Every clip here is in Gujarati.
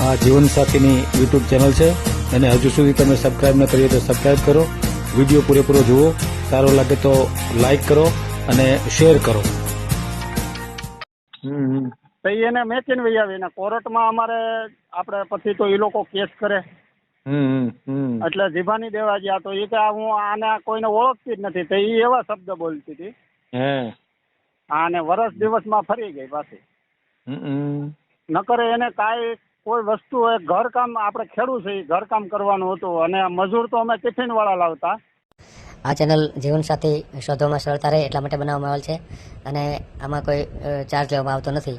આ જીવનસાથીની યુટ્યુબ ચેનલ છે. અને હજુ સુધી તમે સબસ્ક્રાઈબ ન કરીએ તો સબસ્ક્રાઈબ કરો. વીડિયો પૂરેપૂરો જુઓ. સારો લાગે તો લાઈક કરો અને શેર કરો. હમ તો એને મેચીને વહી આવી. ને કોર્ટમાં અમારે આપણે પછી તો એ લોકો કેસ કરે. હમ હમ એટલે જીભાની દેવા ગયા તો એ કે હું આને કોઈને ઓળખતી જ નથી. તો એ એવા શબ્દ બોલતી હતી. હા. આને વરસ દિવસમાં ફરી ગઈ પાછી. નકર એને કાંઈ કોઈ વસ્તુ હોય, ઘરકામ, આપણે ખેડૂત છે ઘરકામ કરવાનું હતું અને મજૂર તો અમે ટિફિન વાળા લાવતા. આ ચેનલ જીવનસાથી શોધવામાં સરળતા રહે એટલા માટે બનાવવામાં આવેલ છે અને આમાં કોઈ ચાર્જ લેવામાં આવતો નથી.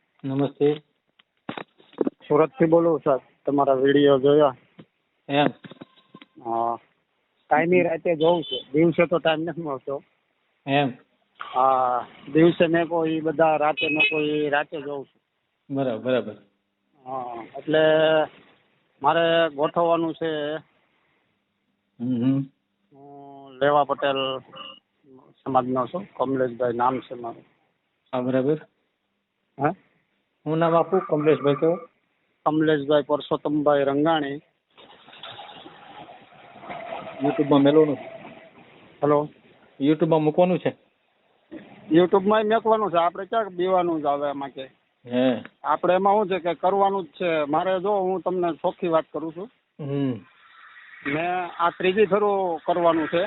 નમસ્તે. સુરતથી બોલું સર તમારા વીડિયો જોયા? એમ. હા. કાયમી રાતે જોઉં છું. દિવસે તો ટાઈમ નથી મળતો. એમ. હા દિવસે મેં કોઈ બધા રાતે મેં કોઈ રાતે જોઉં છું. બરાબર બરાબર. હા એટલે મારે ગોઠવવાનું છે. હું લેવા પટેલ સમાજનો છું. કમલેશભાઈ નામ છે મારું. હા બરાબર. હે? હું નામ આપું? કમલેશભાઈ કયો કમલેશભાઈ પરસોત્તમભાઈ રંગાણી. યુટ્યુબમાં મેલવાનું હેલો. યુટ્યુબમાં મૂકવાનું છે? યુટ્યુબમાં મેકવાનું છે. આપણે ક્યાંક બીવાનું જ આવે એમાં કે? આપણે એમાં શું છે કે કરવાનું જ છે. મારે જો હું તમને ચોખ્ખી વાત કરું છું. હમ. મેં આ ત્રીજી ફેરું કરવાનું છે.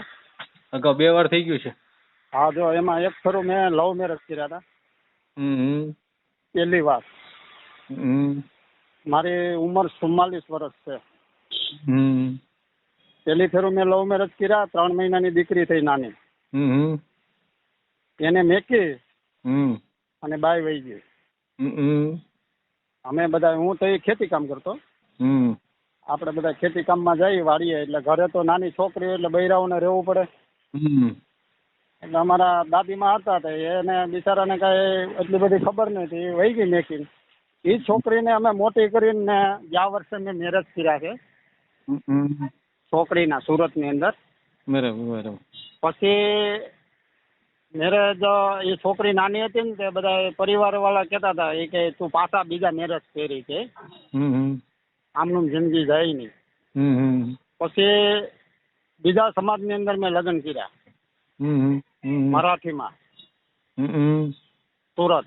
અગાઉ બે વાર થઈ ગયું છે. હા જો એમાં એક ફેરું મેં લવ મેરેજ કર્યા હતા. હમ. પહેલી વાર. મારી ઉંમર ચુમ્માલીસ વર્ષ છે. પેલી ફેરું મેં લવ મેરેજ કર્યા ત્રણ મહિનાની દીકરી થઈ નાની. એને મેકી અને બાય વહી ગઈ. અમે બધા હું તો ખેતી કામ કરતો. આપણે બધા ખેતી કામમાં જઈએ વાડીએ એટલે ઘરે તો નાની છોકરી એટલે બૈરાઓને રહેવું પડે. એટલે અમારા દાદીમાં હતા. તે એને બિચારાને કાંઈ એટલી બધી ખબર નથી વહી ગઈ મેકીને. એ છોકરીને અમે મોટી કરીને ગયા વર્ષે મેં મેરેજ કર્યા છે. છોકરીના સુરતની અંદર. બરાબર બરાબર. પછી મેરેજ એ છોકરી નાની હતી ને તે બધા પરિવાર વાળા કહેતા હતા એ કે તું પાછા બીજા મેરેજ કરી છે આમનું જિંદગી જાય નહીં. પછી બીજા સમાજની અંદર મેં લગ્ન કર્યા. મરાઠીમાં. સુરત.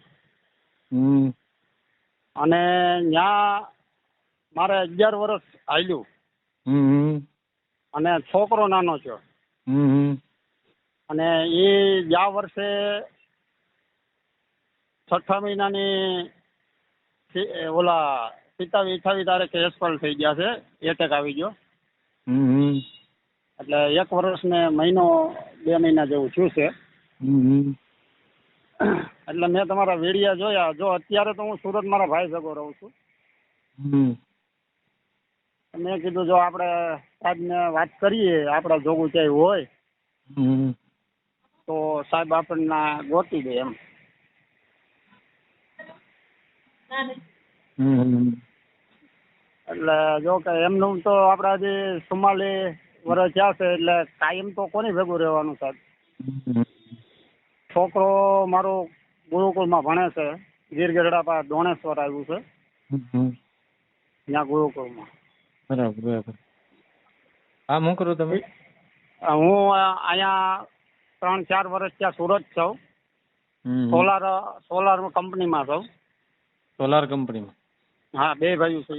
અને ત્યાં મારે અગિયાર વર્ષ હાલ્યું. અને છોકરો નાનો છે. અને એ ગયા વર્ષે છઠ્ઠા મહિનાની ઓલા સિત્તાવી અઠાવી તારીખે એક્સપાયર થઈ ગયા છે. એટેક આવી ગયો. એટલે એક વર્ષ ને મહિનો બે મહિના જેવું થયું છે. એટલે મેં તમારા વેડિયા જોયા. જો અત્યારે તો હું સુરત મારા ભાઈ સગો રહું છું. મેં કીધું જો આપણે સાહેબને વાત કરીએ આપણા જોગું ક્યાંય હોય તો સાહેબ આપણને ગોતી દે એમ. હમ એટલે જો કે એમનું તો આપડા જે ચુમ્માલીસ વર્ષ થયા છે એટલે કાયમ તો કોની ભેગું રહેવાનું સાહેબ? છોકરો મારો ગુરુકુળમાં ભણે છે ગીર ગઢડા પાસે દોણેશ્વર આવ્યું છે. ત્યાં ગુરુકુળમાં. બરાબર બરાબર. હા હું કરું તમે? હું અહીંયા ત્રણ ચાર વર્ષ ત્યાં સુરત છું. સોલાર સોલાર કંપનીમાં છું. સોલાર કંપનીમાં? હા બે ભાઈઓ છે.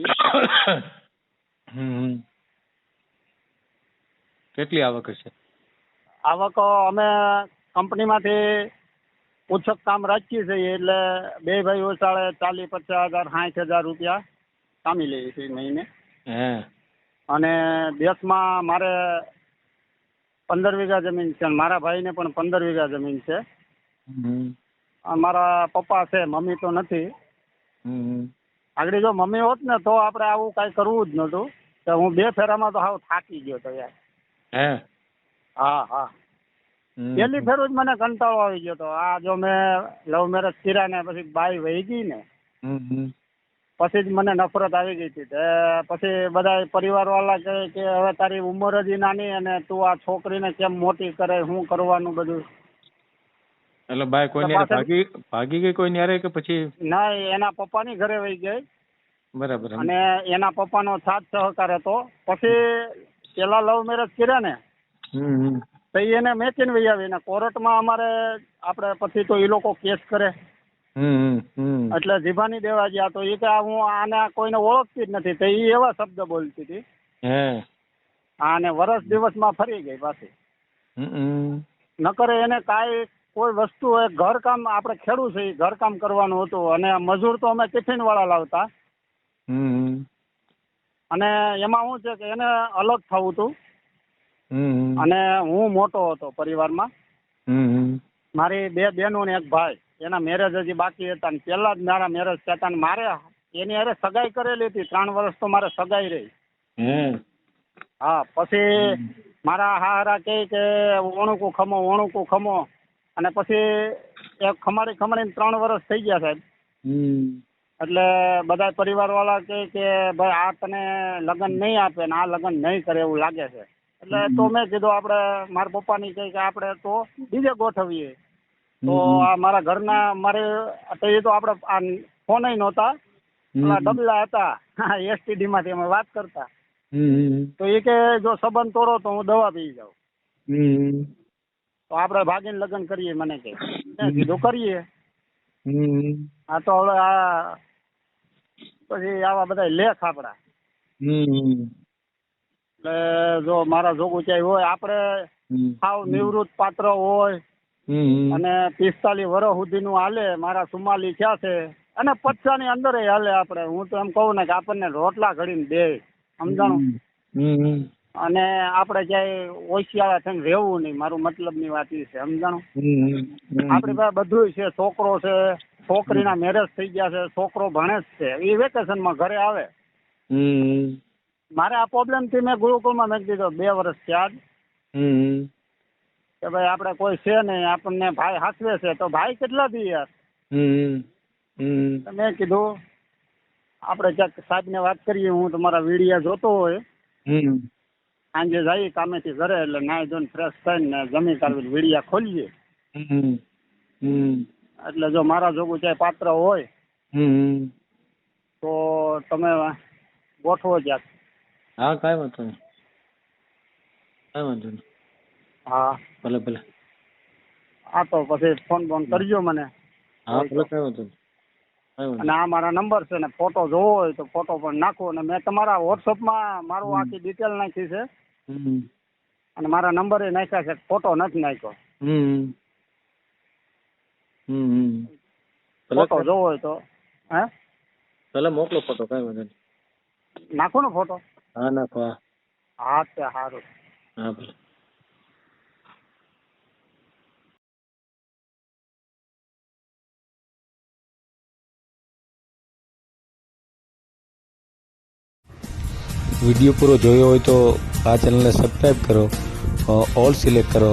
કેટલી આવક હશે? આવક અમે કંપનીમાંથી ઉછક કામ રાખીએ છીએ એટલે બે ભાઈઓ ચાળે ચાલીસ પચાસ હજાર સાઠ હજાર રૂપિયા કામી લઈએ છીએ મહિને. અને દેશમાં મારે પંદર વીઘા જમીન છે મારા ભાઈને પણ પંદર વીઘા જમીન છે. મારા પપ્પા છે મમ્મી તો નથી. આગળ જો મમ્મી હોત ને તો આપણે આવું કાંઈ કરવું જ નહોતું. તો હું બે ફેરામાં તો હાવ થાકી ગયો તો યાર. હે? હા. પહેલી ફેરું જ મને કંટાળો આવી ગયો તો. આ જો મેં લવ મેરેજ કર્યા ને પછી બાઈ વહી ગઈ ને. પછી જ મને નફરત આવી ગઈ હતી. પછી બધા પરિવાર વાળા કહે કે હવે તારી ઉંમર જ નાની અને તું આ છોકરીને કેમ મોટી કરે? શું કરવાનું બધું? એટલે બાય કોઈ ભાગી ભાગી ગઈ કોઈ ન્યારે કે પછી? ના એના પપ્પાની ઘરે વહી ગઈ. બરાબર. અને એના પપ્પાનો સાથ સહકાર હતો. પછી પેલા લવ મેરેજ કર્યા ને. તો એને મેચીને વહી આવી ને કોર્ટમાં અમારે આપણે પછી તો એ લોકો કેસ કરે. એટલે જીભાની દેવા ગયા તો એ કે હું આને કોઈને ઓળખતી જ નથી તો એ એવા શબ્દ બોલતી હતી આને અને દિવસ દિવસમાં ફરી ગઈ પાછી. નકર એને કાંઈ કોઈ વસ્તુ હોય ઘરકામ આપણે ખેડૂત છે ઘરકામ કરવાનું હતું અને મજૂર તો અમે ટિફિન વાળા લાવતા. અને એમાં શું છે કે એને અલગ થવું હતું અને હું મોટો હતો પરિવારમાં. મારી બે બહેનો ને એક ભાઈ. એના મેરેજ હજી બાકી હતા ને પહેલા જ મારા મેરેજ થયા મારે એની અરે સગાઈ કરેલી હતી. ત્રણ વર્ષ તો મારે સગાઈ રહી. હા પછી મારા હારા કહે કે ઓણુકું ખમો ઓણુકું ખમો. અને પછી એક ખમાડી ખમાડીને ત્રણ વર્ષ થઈ ગયા સાહેબ. હમ. એટલે બધા પરિવાર વાળા કહે કે ભાઈ આ તને લગ્ન નહીં આપે ને આ લગ્ન નહીં કરે એવું લાગે છે. એટલે તો મેં કીધું આપણે મારા પપ્પાની કહે કે આપણે તો બીજે ગોઠવીએ. તો આ મારા ઘરના મારે તો એ તો આપણે આ ફોન નહોતા. પેલા ડબલા હતા. એસટીડી માંથી અમે વાત કરતા. તો એ કે જો સંબંધ તોડો તો હું દવા પી જાઉં. તો આપણે ભાગીને લગ્ન કરીએ મને કે. કીધું કરીએ. આ તો હવે આ પછી આવા બધા લેખ આપણા. એટલે જો મારા જોગું ચાઈ હોય આપણે સાવ નિવૃત્ત પાત્ર હોય અને પિસ્તાલીસ વર્ષ સુધીનું હાલે મારા સુમાલી થયા છે અને પચાસની અંદર હાલે આપણે. હું તો એમ કહું ને કે આપણને રોટલા ઘડીને દે સમજાણું? અને આપણે ક્યાંય ઓશિયાળા થઈને રહેવું નહીં. મારું મતલબની વાત એ છે સમજાણું. આપણી પાસે બધું છે છોકરો છે છોકરીના મેરેજ થઈ ગયા છે છોકરો ભણે જ છે એ વેકેશનમાં ઘરે આવે. હમ. મારે આ પ્રોબ્લેમથી મેં ગુરુકુળમાં મેં કીધો બે વર્ષ થયા કે ભાઈ આપણે કોઈ છે નહીં આપણને ભાઈ હાચવે છે તો ભાઈ કેટલા થી યાર? મેં કીધું આપણે ક્યાંક સાહેબને વાત કરીએ હું તમારા વિડીયા જોતો હોય. હમ. સાંજે જઈએ કામેથી ઘરે એટલે નાહી ધોઈને ફ્રેશ થઈને જમી કાઢી વિડીયા ખોલીએ. હમ. હમ. એટલે જો મારા જોગું ચાહે પાત્ર હોય તો તમે ગોઠવો ક્યાંક. હા કાંઈ વાંધો નહીં. કાંઈ વાંધો નહીં. હા. ભલે ભલે. હા તો પછી ફોન બોન કરજો મને. હા ભલે કાંઈ વાંધો નહીં. અને આ મારા નંબર છે ને ફોટો જોવો હોય તો ફોટો પણ નાખો. અને મેં તમારા વોટ્સઅપમાં મારું આખી ડિટેલ નાખી છે. અને મારા નંબર એ નાખ્યા છે ફોટો નથી નાખ્યો. હમ. ફોટો જોવો હોય તો. હે? ભલે મોકલો ફોટો કઈ વાંધો નહીં. નાખો ને ફોટો. હા નાખો હા. હા તે સારું હા ભલે. વીડિયો પૂરો જોયો હોય તો આ ચેનલને સબસ્ક્રાઈબ કરો ઓલ સિલેક્ટ કરો.